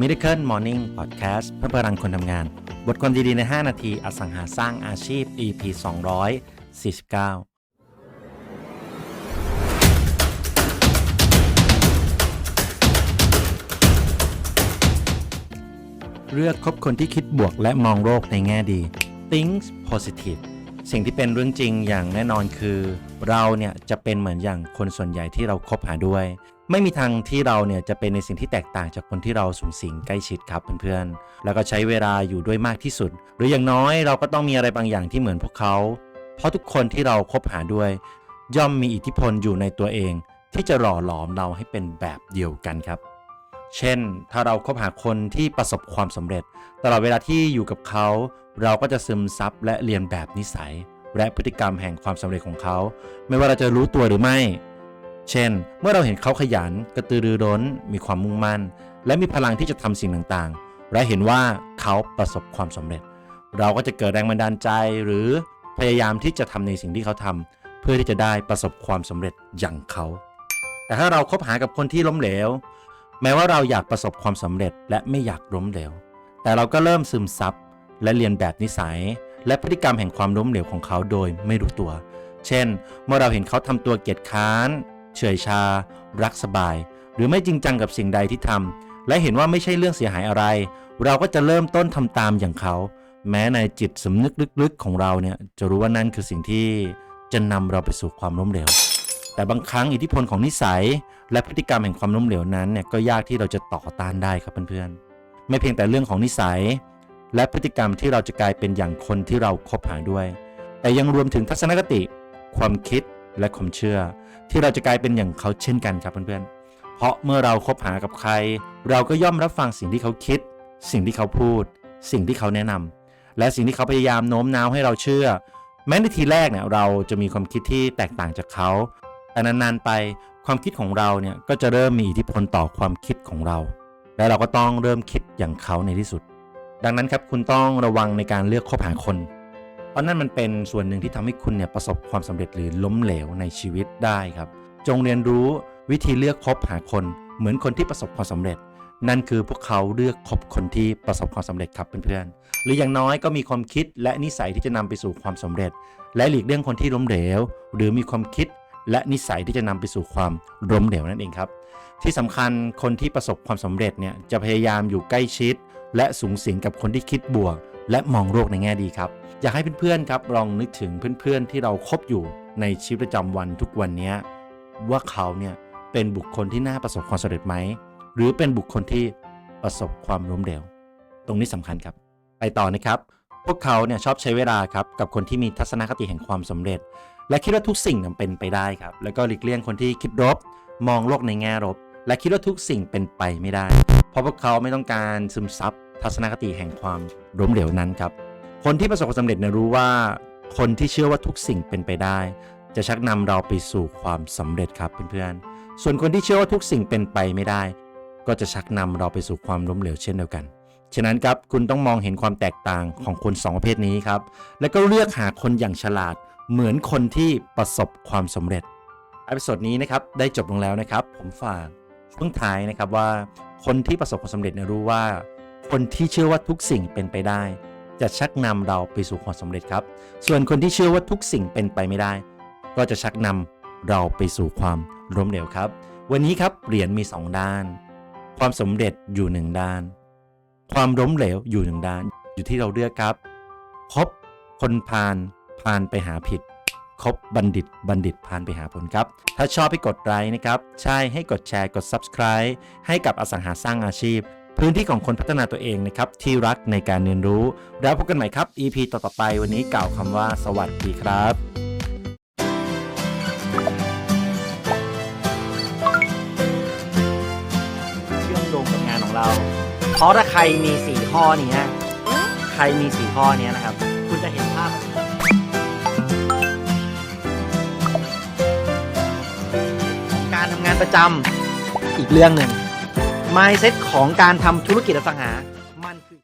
Miracle Morning Podcast เพื่อพลังคนทำงาน บทความดี ๆ ใน 5 นาที อสังหาสร้างอาชีพ EP 249 เลือกคบคนที่คิดบวกและมองโลกในแง่ดี Think positive สิ่งที่เป็นเรื่องจริงอย่างแน่นอนคือ เราเนี่ยจะเป็นเหมือนอย่างคนส่วนใหญ่ที่เราคบหาด้วย ไม่มีทางที่เราเนี่ยจะเป็นในสิ่งที่แตกต่างจากคนที่เราสูงสิงใกล้ชิดครับเพื่อนๆ แล้วก็ใช้เวลาอยู่ด้วยมากที่สุด หรืออย่างน้อยเราก็ต้องมีอะไรบางอย่างที่เหมือนพวกเขา เพราะทุกคนที่เราคบหาด้วย ย่อมมีอิทธิพลอยู่ในตัวเอง ที่จะหล่อหลอมเราให้เป็นแบบเดียวกันครับ เช่น ถ้าเราคบหาคนที่ประสบความสำเร็จ ตลอดเวลาที่อยู่กับเขา เราก็จะซึมซับและเรียนแบบนิสัย และพฤติกรรมแห่งความสำเร็จของเขา ไม่ว่าเราจะรู้ตัวหรือไม่ เช่น เมื่อเราเห็นเขาขยัน กระตือรือร้น มีความมุ่งมั่น และมีพลังที่จะทำสิ่งต่างๆ และเห็นว่าเขาประสบความสำเร็จ เราก็จะเกิดแรงบันดาลใจหรือพยายามที่จะทำในสิ่งที่เขาทำเพื่อที่จะได้ประสบความสำเร็จอย่างเขา แต่ถ้าเราคบหากับคนที่ล้มเหลว แม้ว่าเราอยากประสบความสำเร็จและไม่อยากล้มเหลว แต่เราก็เริ่มซึมซับและเรียนแบบนิสัย และพฤติกรรมแห่งความล้มเหลวของเขาโดยไม่รู้ตัว เช่น เมื่อเราเห็นเขาทำตัวเกียจค้าน เฉอยชา รักสบาย หรือไม่จริงจังกับสิ่งใดที่ทำและเห็นว่าไม่ใช่เรื่องเสียหายอะไร เราก็จะเริ่มต้นทำตามอย่างเขา แม้ในจิตสำนึกลึกๆ ของเราเนี่ยจะรู้ว่านั่นคือสิ่งที่จะนำเราไปสู่ความล้มเหลว แต่บางครั้งอิทธิพลของนิสัย และพฤติกรรมแห่งความล้มเหลวนั้นเนี่ยก็ยากที่เราจะต่อต้านได้ครับเพื่อนๆ ไม่เพียงแต่เรื่องของนิสัย และพฤติกรรมที่เราจะกลายเป็นอย่างคนที่เราคบหาด้วย แต่ยังรวมถึงทัศนคติ ความคิด และความเชื่อ ที่เราจะกลายเป็นอย่างเขาเช่นกันครับเพื่อนๆ เพราะเมื่อเราคบหากับใคร เราก็ย่อมรับฟังสิ่งที่เขาคิด สิ่งที่เขาพูด สิ่งที่เขาแนะนำและสิ่งที่เขาพยายามโน้มน้าวให้เราเชื่อ แม้ในทีแรกเนี่ยเราจะมีความคิดที่แตกต่างจากเขาแต่นานๆไปความคิดของเราเนี่ยก็จะเริ่มมีอิทธิพลต่อความคิดของเรา และเราก็ต้องเริ่มคิดอย่างเขาในที่สุด ดังนั้นครับคุณต้องระวังในการเลือกคบหาคน ราะนั่นมันเป็นส่วนหนึ่งที่ทำให้คุณเนี่ยประสบความสำเร็จหรือล้มเหลวในชีวิตได้ครับ จงเรียนรู้วิธีเลือกคบหาคน เหมือนคนที่ประสบความสำเร็จ นั่นคือพวกเขาเลือกคบคนที่ประสบความสำเร็จครับเพื่อนๆหรืออย่างน้อยก็มีความคิดและนิสัยที่จะนำไปสู่ความสำเร็จ และหลีกเลี่ยงคนที่ล้มเหลว หรือมีความคิดและนิสัยที่จะนำไปสู่ความล้มเหลวนั่นเองครับ ที่สำคัญคนที่ประสบความสำเร็จเนี่ยจะพยายามอยู่ใกล้ชิด และสูงสิงกับคนที่คิดบวก และมองโลกในแง่ดีครับ อยากให้เพื่อนๆครับลองนึกถึงเพื่อนๆที่เราคบอยู่ในชีวิตประจำวันทุกวันนี้ว่าเขาเนี่ยเป็นบุคคลที่น่าประสบความสำเร็จไหมหรือเป็นบุคคลที่ประสบความล้มเหลวตรงนี้สำคัญครับ ไปต่อนะครับ พวกเขาเนี่ยชอบใช้เวลาครับกับคนที่มีทัศนคติแห่งความสำเร็จ และคิดว่าทุกสิ่งนั้นเป็นไปได้ครับ แล้วก็หลีกเลี่ยงคนที่คิดลบมองโลกในแง่ลบและคิดว่าทุกสิ่งเป็นไปไม่ได้ เพราะพวกเขาไม่ต้องการซึมซับ ทัศนคติแห่งความล้มเหลวนั้นครับ คนที่ประสบความสำเร็จเนี่ยรู้ว่า คนที่เชื่อว่าทุกสิ่งเป็นไปได้ จะชักนำเราไปสู่ความสำเร็จครับเพื่อนๆ ส่วนคนที่เชื่อว่าทุกสิ่งเป็นไปไม่ได้ ก็จะชักนำเราไปสู่ความล้มเหลวเช่นเดียวกัน ฉะนั้นครับคุณต้องมองเห็นความแตกต่างของคนสองประเภทนี้ครับ แล้วก็เลือกหาคนอย่างฉลาดเหมือนคนที่ประสบความสำเร็จอพิโซดนี้นะครับได้จบลงแล้วนะครับ ผมฝากช่วงท้ายนะครับว่าคนที่ประสบความสำเร็จเนี่ยรู้ว่า คนที่เชื่อว่าทุกสิ่งเป็นไปได้ จะชักนำเราไปสู่ความสำเร็จครับ ส่วนคนที่เชื่อว่าทุกสิ่งเป็นไปไม่ได้ ก็จะชักนำเราไปสู่ความล้มเหลวครับ วันนี้ครับเหรียญมีสองด้าน ความสำเร็จอยู่หนึ่งด้าน ความล้มเหลวอยู่หนึ่งด้าน อยู่ที่เราเลือกครับคบคนพาลพาลไปหาผิดคบบัณฑิตบัณฑิตพาลไปหาผลครับ ถ้าชอบให้กดไลค์นะครับ ใช่ให้กดแชร์กด Subscribe ให้กับอสังหาสร้างอาชีพ พื้นที่ของคนพัฒนาตัวเองนะครับที่รักในการเรียนรู้ แล้วพบกันใหม่ครับ EP ต่อๆไปวันนี้กล่าวคำว่าสวัสดีครับเชื่อมโยงกับงานของเรา เพราะถ้าใครมีสี่ข้อนี้ใครมีสี่ข้อนี้นะครับ คุณจะเห็นภาพ การทำงานประจำอีกเรื่องหนึ่ง mindset ของการทำธุรกิจอสังหา